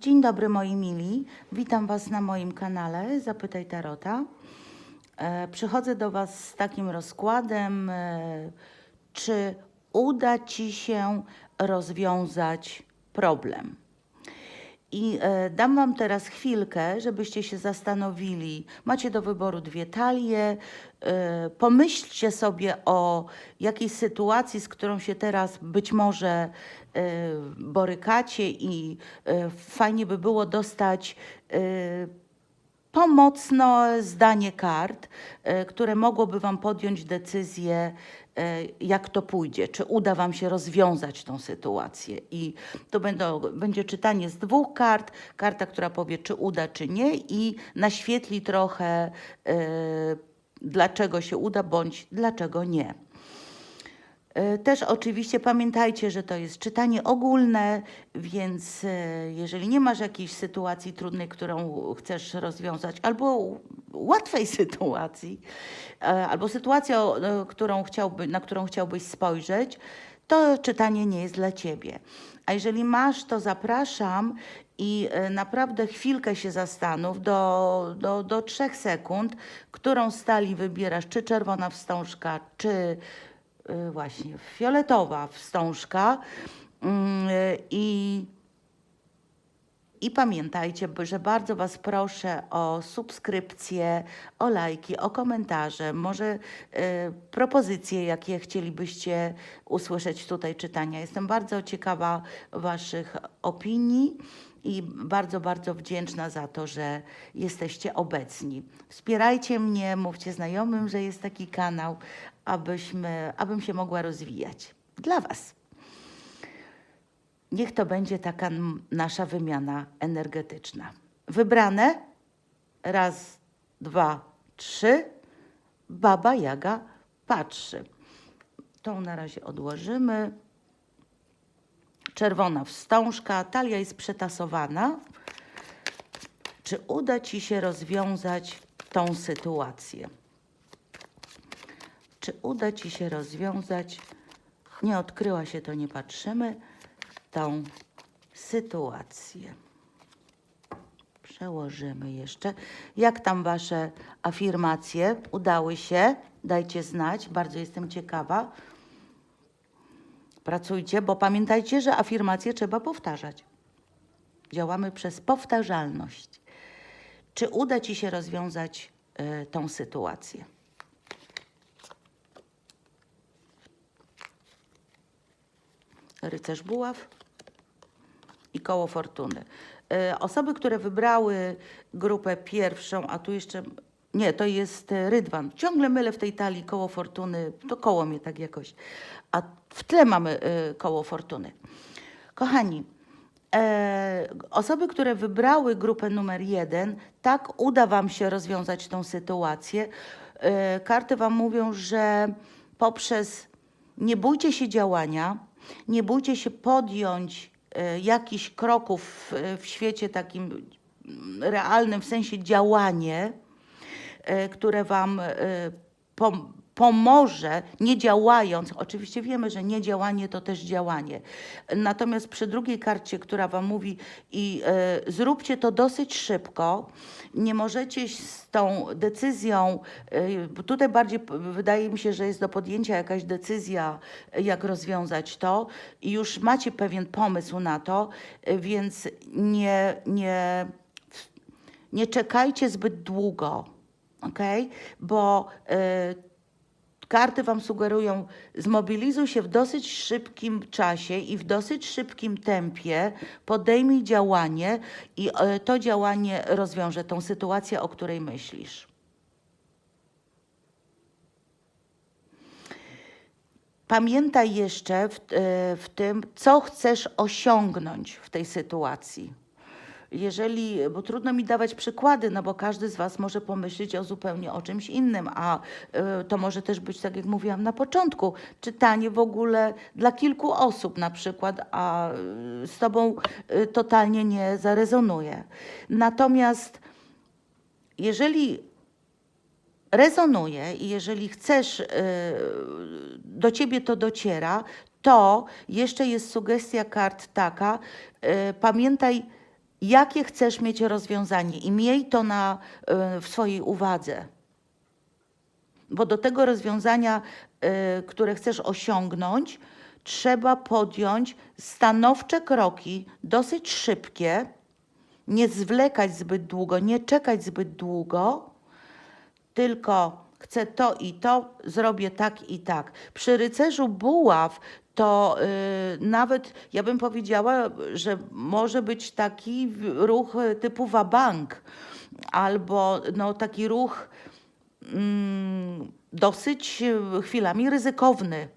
Dzień dobry moi mili, witam Was na moim kanale Zapytaj Tarota. E, przychodzę do Was z takim rozkładem, e, czy uda Ci się rozwiązać problem. I e, dam Wam teraz chwilkę, żebyście się zastanowili. Macie do wyboru dwie talie. E, pomyślcie sobie o jakiejś sytuacji, z którą się teraz być może e, borykacie, i fajnie by było dostać. Pomocne zdanie kart, które mogłoby Wam podjąć decyzję, jak to pójdzie, czy uda Wam się rozwiązać tą sytuację. I to będą, będzie czytanie z dwóch kart, karta, która powie, czy uda, czy nie, i naświetli trochę, e, dlaczego się uda, bądź dlaczego nie. E, Też oczywiście pamiętajcie, że to jest czytanie ogólne, więc e, jeżeli nie masz jakiejś sytuacji trudnej, którą chcesz rozwiązać, albo łatwej sytuacji, e, albo e, którą chciałby, na którą chciałbyś spojrzeć, to czytanie nie jest dla ciebie. A jeżeli masz, to zapraszam i naprawdę chwilkę się zastanów, do, do, do trzech sekund, którą stali wybierasz, czy czerwona wstążka, czy właśnie fioletowa wstążka. Mm, y, i i pamiętajcie, że bardzo Was proszę o subskrypcje, o lajki, o komentarze, może y, propozycje, jakie chcielibyście usłyszeć tutaj czytania. Jestem bardzo ciekawa Waszych opinii i bardzo, bardzo wdzięczna za to, że jesteście obecni. Wspierajcie mnie, mówcie znajomym, że jest taki kanał, abyśmy, abym się mogła rozwijać. Dla Was. Niech to będzie taka nasza wymiana energetyczna. Wybrane? Raz, dwa, trzy. Baba Jaga patrzy. Tą na razie odłożymy. Czerwona wstążka, talia jest przetasowana. Czy uda Ci się rozwiązać tą sytuację? Czy uda Ci się rozwiązać, nie odkryła się, to nie patrzymy, tą sytuację. Przełożymy jeszcze. Jak tam Wasze afirmacje? Udały się? Dajcie znać, bardzo jestem ciekawa. Pracujcie, bo pamiętajcie, że afirmacje trzeba powtarzać. Działamy przez powtarzalność. Czy uda Ci się rozwiązać y, tą sytuację? Rycerz buław i koło fortuny. E, Osoby, które wybrały grupę pierwszą, a tu jeszcze. Nie, to jest e, rydwan. Ciągle mylę w tej talii koło fortuny. To koło mnie tak jakoś. A w tle mamy e, koło fortuny. Kochani, e, osoby, które wybrały grupę numer jeden, tak uda Wam się rozwiązać tą sytuację. E, karty Wam mówią, że poprzez nie bójcie się działania, nie bójcie się podjąć e, jakichś kroków w, w świecie takim mm, realnym, w sensie działanie, e, które Wam e, pom- pomoże, nie działając. Oczywiście wiemy, że nie działanie to też działanie. Natomiast przy drugiej karcie, która Wam mówi, i e, zróbcie to dosyć szybko, nie możecie z tą decyzją, e, bo tutaj bardziej wydaje mi się, że jest do podjęcia jakaś decyzja, e, jak rozwiązać to, i już macie pewien pomysł na to, e, więc nie, nie, nie czekajcie zbyt długo, ok? Bo y, karty Wam sugerują, zmobilizuj się w dosyć szybkim czasie i w dosyć szybkim tempie, podejmij działanie i y, to działanie rozwiąże tą sytuację, o której myślisz. Pamiętaj jeszcze w, y, w tym, co chcesz osiągnąć w tej sytuacji. Jeżeli, bo trudno mi dawać przykłady, no bo każdy z Was może pomyśleć o zupełnie o czymś innym, a y, to może też być, tak jak mówiłam na początku, czytanie w ogóle dla kilku osób na przykład, a y, z Tobą y, totalnie nie zarezonuje. Natomiast jeżeli rezonuje i jeżeli chcesz, y, do ciebie to dociera, to jeszcze jest sugestia kart taka, y, pamiętaj, jakie chcesz mieć rozwiązanie i miej to na, y, w swojej uwadze. Bo do tego rozwiązania, y, które chcesz osiągnąć, trzeba podjąć stanowcze kroki, dosyć szybkie, nie zwlekać zbyt długo, nie czekać zbyt długo, tylko chcę to i to, zrobię tak i tak. Przy rycerzu buław to y, nawet ja bym powiedziała, że może być taki ruch typu wabank, albo no, taki ruch mm, dosyć chwilami ryzykowny,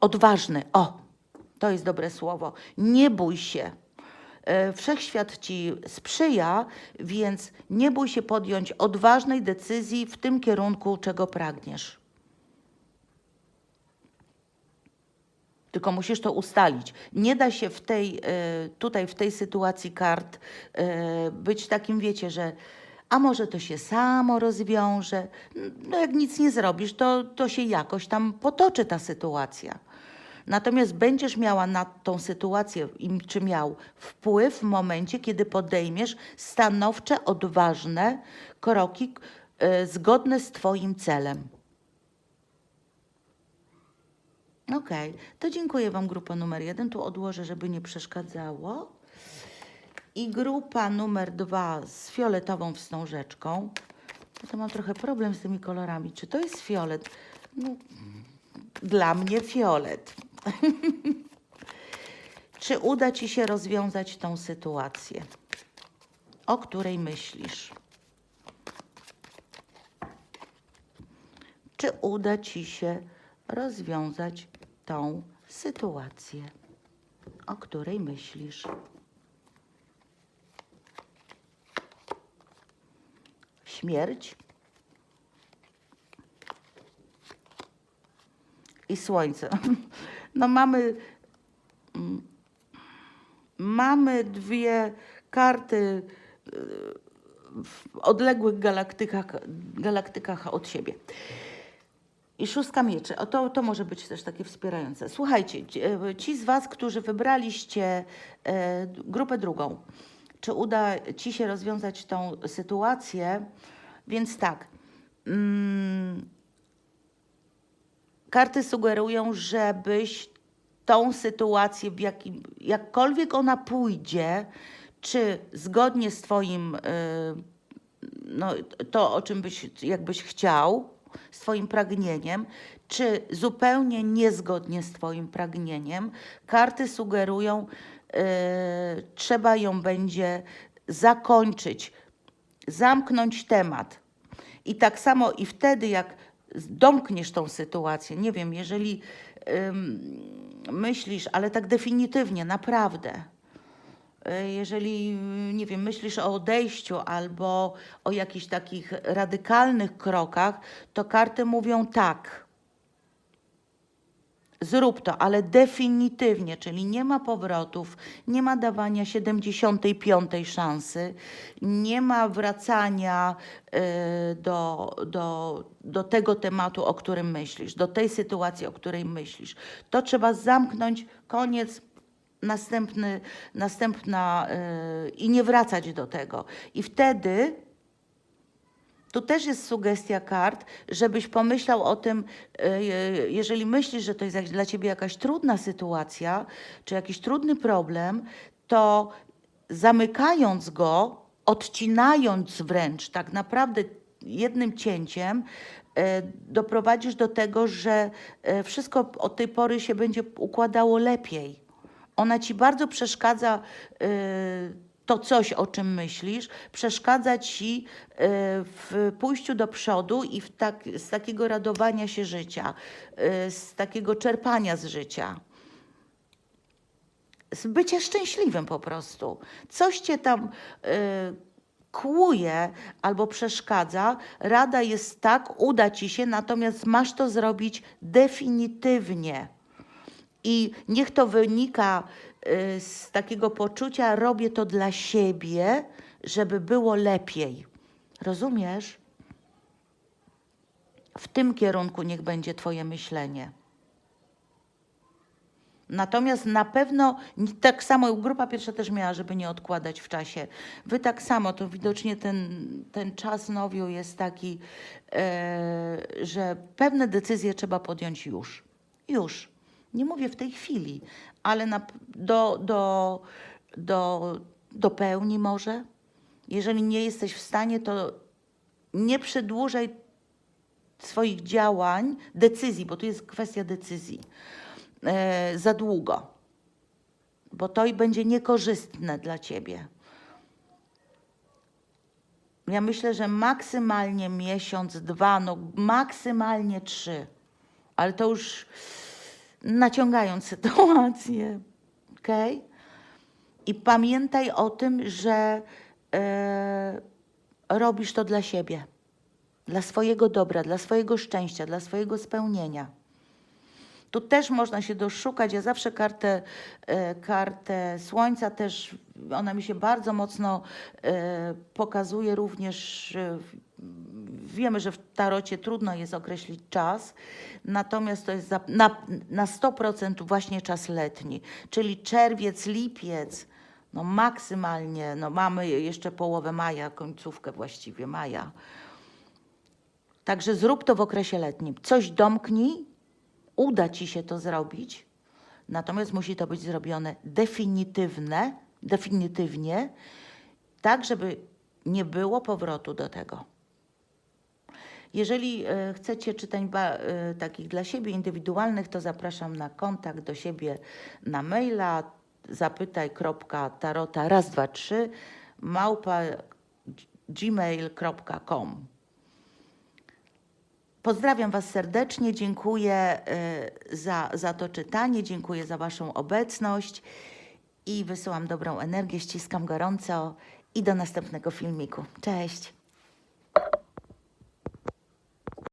odważny. O, to jest dobre słowo. Nie bój się. E, Wszechświat ci sprzyja, więc nie bój się podjąć odważnej decyzji w tym kierunku, czego pragniesz. Tylko musisz to ustalić. Nie da się w tej, e, tutaj w tej sytuacji kart e, być takim, wiecie, że a może to się samo rozwiąże. No jak nic nie zrobisz, to, to się jakoś tam potoczy ta sytuacja. Natomiast będziesz miała na tą sytuację, czy miał wpływ w momencie, kiedy podejmiesz stanowcze, odważne kroki e, zgodne z Twoim celem. Okej, to dziękuję Wam, grupa numer jeden. Tu odłożę, żeby nie przeszkadzało. I grupa numer dwa z fioletową wstążeczką. To mam trochę problem z tymi kolorami. Czy to jest fiolet? No, dla mnie fiolet. Czy uda Ci się rozwiązać tą sytuację, o której myślisz? Czy uda Ci się rozwiązać tą sytuację, o której myślisz? Śmierć i słońce. No mamy, mm, mamy dwie karty y, w odległych galaktykach, galaktykach od siebie. I szóstka mieczy. O, to, to może być też takie wspierające. Słuchajcie, ci, e, z Was, którzy wybraliście e, grupę drugą, czy uda Ci się rozwiązać tą sytuację? Więc tak. Mm, karty sugerują, żebyś tą sytuację, w jakim, jakkolwiek ona pójdzie, czy zgodnie z Twoim, y, no, to o czym byś, jakbyś chciał, z Twoim pragnieniem, czy zupełnie niezgodnie z Twoim pragnieniem, karty sugerują, y, trzeba ją będzie zakończyć, zamknąć temat. I tak samo i wtedy, jak domkniesz tą sytuację, nie wiem, jeżeli ym, myślisz, ale tak definitywnie, naprawdę, jeżeli, y, nie wiem, myślisz o odejściu albo o jakichś takich radykalnych krokach, to karty mówią tak. Zrób to, ale definitywnie, czyli nie ma powrotów, nie ma dawania 75 szansy, nie ma wracania y, do, do, do tego tematu, o którym myślisz, do tej sytuacji, o której myślisz. To trzeba zamknąć, koniec, następny, następna y, i nie wracać do tego. I wtedy tu też jest sugestia kart, żebyś pomyślał o tym, e, jeżeli myślisz, że to jest dla ciebie jakaś trudna sytuacja, czy jakiś trudny problem, to zamykając go, odcinając wręcz tak naprawdę jednym cięciem, e, doprowadzisz do tego, że wszystko od tej pory się będzie układało lepiej. Ona ci bardzo przeszkadza, y, to coś, o czym myślisz, przeszkadza ci y, w pójściu do przodu i w tak, z takiego radowania się życia, y, z takiego czerpania z życia. Z bycia szczęśliwym po prostu. Coś cię tam kłuje albo przeszkadza, rada jest tak, uda ci się, natomiast masz to zrobić definitywnie. I niech to wynika y, z takiego poczucia, robię to dla siebie, żeby było lepiej. Rozumiesz? W tym kierunku niech będzie Twoje myślenie. Natomiast na pewno tak samo grupa pierwsza też miała, żeby nie odkładać w czasie. Wy tak samo, to widocznie ten, ten czas nowiu jest taki, e, że pewne decyzje trzeba podjąć już. Już. Nie mówię w tej chwili, ale na, do, do, do, do pełni może. Jeżeli nie jesteś w stanie, to nie przedłużaj swoich działań, decyzji, bo tu jest kwestia decyzji, e, za długo, bo to i będzie niekorzystne dla ciebie. Ja myślę, że maksymalnie miesiąc, dwa, no maksymalnie trzy, ale to już naciągając sytuację, okej? I pamiętaj o tym, że e, robisz to dla siebie, dla swojego dobra, dla swojego szczęścia, dla swojego spełnienia. Tu też można się doszukać. Ja zawsze kartę, e, kartę Słońca też, ona mi się bardzo mocno e, pokazuje również. E, wiemy, że w tarocie trudno jest określić czas, natomiast to jest na, na 100% właśnie czas letni, czyli czerwiec, lipiec. No maksymalnie, no mamy jeszcze połowę maja, końcówkę właściwie maja. Także zrób to w okresie letnim. Coś domknij, uda ci się to zrobić, natomiast musi to być zrobione definitywne, definitywnie, tak, żeby nie było powrotu do tego. Jeżeli e, chcecie czytań e, takich dla siebie indywidualnych, to zapraszam na kontakt do siebie na maila zapytaj.tarota raz, dwa, trzy małpa gmail.com. Pozdrawiam Was serdecznie, dziękuję y, za, za to czytanie, dziękuję za Waszą obecność i wysyłam dobrą energię, ściskam gorąco i do następnego filmiku. Cześć!